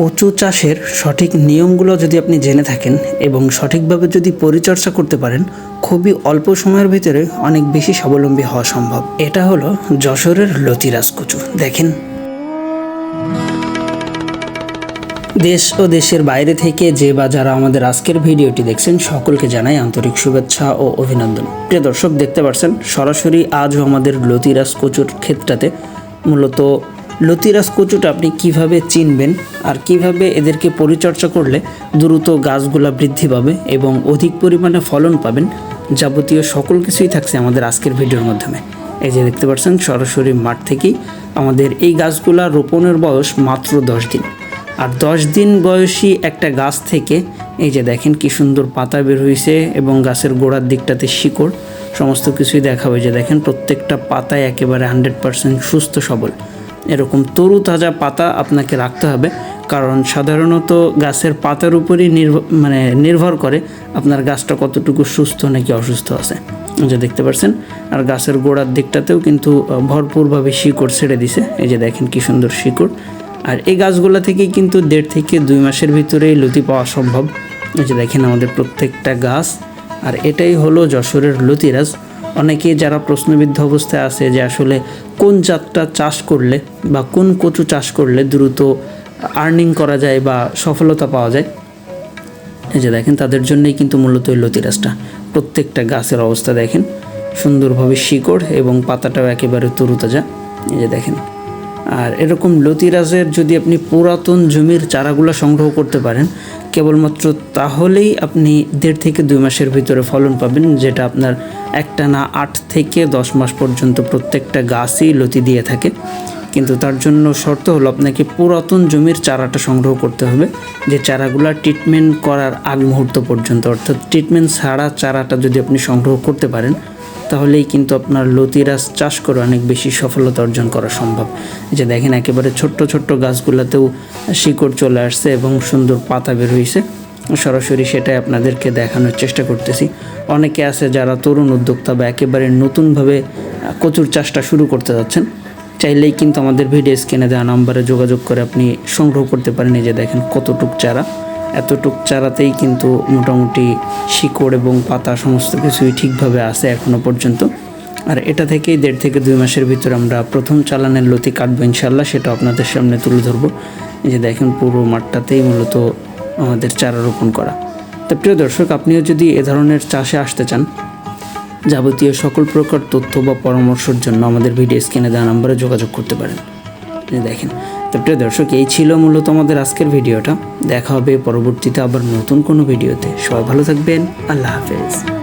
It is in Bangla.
কচু চাষের সঠিক নিয়মগুলো যদি আপনি জেনে থাকেন এবং সঠিকভাবে যদি পরিচর্যা করতে পারেন, খুবই অল্প সময়ের ভিতরে অনেক বেশি স্বাবলম্বী হওয়া সম্ভব। এটা হলো যশোরের লতিরাজ কচু। দেখেন। দেশ ও দেশের বাইরে থেকে যে বা যারা আমাদের আজকের ভিডিওটি দেখছেন, সকলকে জানাই আন্তরিক শুভেচ্ছা ও অভিনন্দন। প্রিয় দর্শক, দেখতে পাচ্ছেন সরাসরি আজও আমাদের লতিরাজ কচুর ক্ষেত্রটাতে মূলত লতিরাজ কচুটা আপনি কীভাবে চিনবেন আর কীভাবে এদেরকে পরিচর্যা করলে দ্রুত গাছগুলা বৃদ্ধি পাবে এবং অধিক পরিমাণে ফলন পাবেন যাবতীয় সকল কিছুই থাকছে আমাদের আজকের ভিডিওর মাধ্যমে। এই যে দেখতে পাচ্ছেন, সরাসরি মাঠ থেকেই আমাদের এই গাছগুলা রোপণের বয়স মাত্র দশ দিন। আর দশ দিন বয়সী একটা গাছ থেকে এই যে দেখেন কি সুন্দর পাতা বের হয়েছে এবং গাছের গোড়ার দিকটাতে শিকড়, সমস্ত কিছুই দেখা হয়েছে দেখেন, প্রত্যেকটা পাতায় একেবারে হান্ড্রেড পারসেন্ট সুস্থ সবল। এরকম তরু তাজা পাতা আপনাকে রাখতে হবে। কারণ সাধারণত গাছের পাতার উপরই নির্ভর মানে নির্ভর করে আপনার গাছটা কতটুকু সুস্থ নাকি অসুস্থ আছে। যে দেখতে পাচ্ছেন, আর গাছের গোড়ার দিকটাতেও কিন্তু ভরপুরভাবে শিকড় ছেড়ে দিছে। এই যে দেখেন কি সুন্দর শিকড়। আর এই গাছগুলো থেকেই কিন্তু দেড় থেকে দুই মাসের ভিতরেই লতি পাওয়া সম্ভব। এই যে দেখেন আমাদের প্রত্যেকটা গাছ। আর এটাই হলো যশোরের লতিরাজ। অনেকেই যারা প্রশ্নবিদ্ধ অবস্থায় আছে যে আসলে কোন জাতটা চাষ করলে বা কোন কচু চাষ করলে দ্রুত আর্নিং করা যায় বা সফলতা পাওয়া যায়। এই যে দেখেন, তাদের জন্যই কিন্তু মূলত এই লতিরাজটা প্রত্যেকটা গাছের অবস্থা দেখেন। সুন্দরভাবে শিকড় এবং পাতাটাও একেবারে তরুতাজা। এই যে দেখেন। আর এরকম লতিরাজের যদি আপনি পুরাতন জমির চারাগুলো সংগ্রহ করতে পারেন, কেবলমাত্র তাহলেই আপনি দেড় থেকে দুই মাসের ভিতরে ফলন পাবেন, যেটা আপনার একটা না আট থেকে দশ মাস পর্যন্ত প্রত্যেকটা গাছই লতি দিয়ে থাকে। কিন্তু তার জন্য শর্ত হলো আপনাকে পুরাতন জমির চারাটা সংগ্রহ করতে হবে। যে চারাগুলা ট্রিটমেন্ট করার আগ মুহূর্ত পর্যন্ত, অর্থাৎ ট্রিটমেন্ট ছাড়া চারাটা যদি আপনি সংগ্রহ করতে পারেন, তাহলেই কিন্তু আপনার লতিরাস চাষ করে অনেক বেশি সফলতা অর্জন করা সম্ভব। যে দেখেন, একেবারে ছোট্ট ছোট্ট গাছগুলোতেও শিকড় চলে আসছে এবং সুন্দর পাতা বের হয়েছে সরাসরি সেটাই আপনাদেরকে দেখানোর চেষ্টা করতেছি। অনেকে আছে যারা তরুণ উদ্যোক্তা বা একেবারে নতুনভাবে কচুর চাষটা শুরু করতে যাচ্ছেন। চাইলেই কিন্তু আমাদের ভিডিও স্ক্রিনে দেওয়া নাম্বারে যোগাযোগ করে আপনি সংগ্রহ করতে পারেন। এই যে দেখেন কতটুক চারা। এতটুক চারাতেই কিন্তু মোটামুটি শিকড় এবং পাতা সমস্ত কিছুই ঠিকভাবে আছে এখনও পর্যন্ত। আর এটা থেকেই দেড় থেকে দুই মাসের ভিতরে আমরা প্রথম চালানের লতি কাটবো ইনশাল্লাহ সেটা আপনাদের সামনে তুলে ধরবো। যে দেখেন পুরো মাঠটাতেই মূলত আমাদের চারা রোপণ করা। তো প্রিয় দর্শক, আপনিও যদি এ ধরনের চাষে আসতে চান যাবতীয় সকল প্রকার তথ্য বা পরামর্শের জন্য আমাদের ভিডিও স্ক্রিনে দেওয়া নাম্বারে যোগাযোগ করতে পারেন। দেখেন, তো প্রিয় দর্শক, এই ছিল মূলত আমাদের আজকের ভিডিওটা। দেখা হবে পরবর্তীতে আবার নতুন কোনো ভিডিওতে। সবাই ভালো থাকবেন। আল্লাহ হাফেজ।